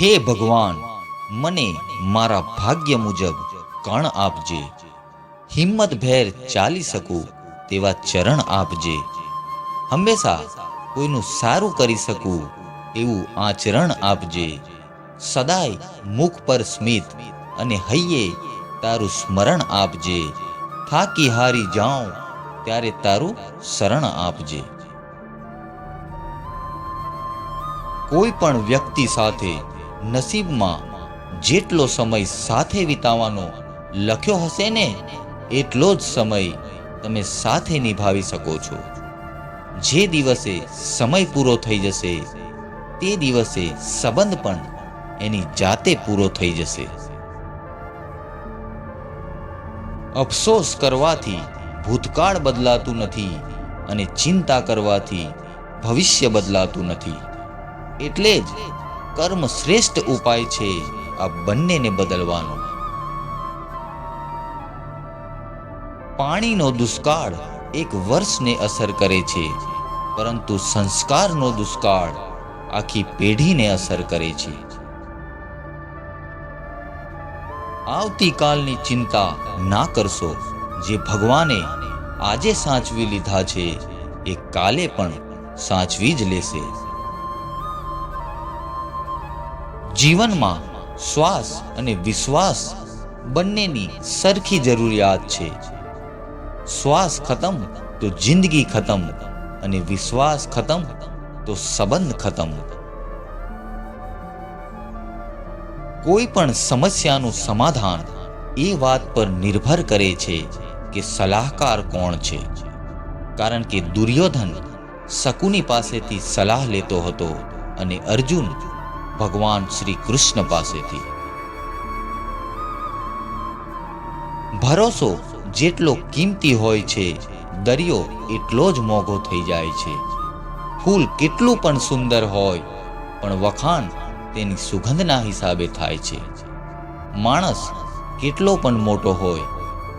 હે ભગવાન, મને મારા ભાગ્ય મુજબ કણ આપજે. હિંમત ભેર ચાલી શકું તેવા ચરણ આપજે. હંમેશા કોઈનું સારું કરી શકું એવું આચરણ આપજે. સદાય મુખ પર સ્મિત અને હૈયે તારું સ્મરણ આપજે. થાકી હારી જાઉં ત્યારે તારું શરણ આપજે. કોઈ પણ વ્યક્તિ સાથે નસીબમાં જેટલો સમય સાથે વિતાવવાનો લખ્યો હશે ને, એટલો જ સમય તમે સાથે નિભાવી શકો છો. જે દિવસે સમય પૂરો થઈ જશે, તે દિવસે સંબંધ પણ એની જાતે પૂરો થઈ જશે. અફસોસ કરવાથી, ભૂતકાળ બદલાતું નથી અને ચિંતા કરવાથી ભવિષ્ય બદલાતું નથી. એટલે જ કર્મ શ્રેષ્ઠ ઉપાય છે. આ બંનેને બદલવાનો. પાણીનો દુષ્કાળ એક વર્ષને અસર કરે છે, પરંતુ સંસ્કારનો દુષ્કાળ આખી પેઢીને અસર કરે છે. આવતીકાલની ચિંતા ના કરશો. જે ભગવાને આજે સાચવી લીધા છે, એ કાલે પણ સાચવી જ લેશે. જીવનમાં શ્વાસ અને વિશ્વાસ બંનેની સરખી જરૂરિયાત છે. શ્વાસ ખતમ તો જિંદગી ખતમ અને વિશ્વાસ ખતમ તો સંબંધ ખતમ. કોઈ પણ સમસ્યાનું સમાધાન એ વાત પર નિર્ભર કરે છે કે સલાહકાર કોણ છે. કારણ કે દુર્યોધન શકુની પાસેથી સલાહ લેતો હતો અને અર્જુન ભગવાન શ્રી કૃષ્ણ પાસેથી. ભરોસો જેટલો કિંમતી હોય છે, દરિયો એટલો જ મોંઘો થઈ જાય છે. ફૂલ કેટલું પણ સુંદર હોય, પણ વખાણ તેની સુગંધના હિસાબે થાય છે. માણસ કેટલો પણ મોટો હોય,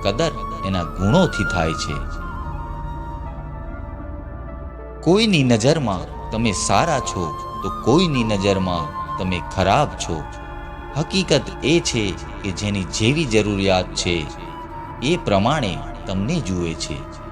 કદર એના ગુણોથી થાય છે. કોઈની નજરમાં તમે સારા છો, તો કોઈની નજરમાં તમે ખરાબ છો. હકીકત એ છે કે જેની જેવી જરૂરિયાત છે, એ પ્રમાણે તમને જુએ છે.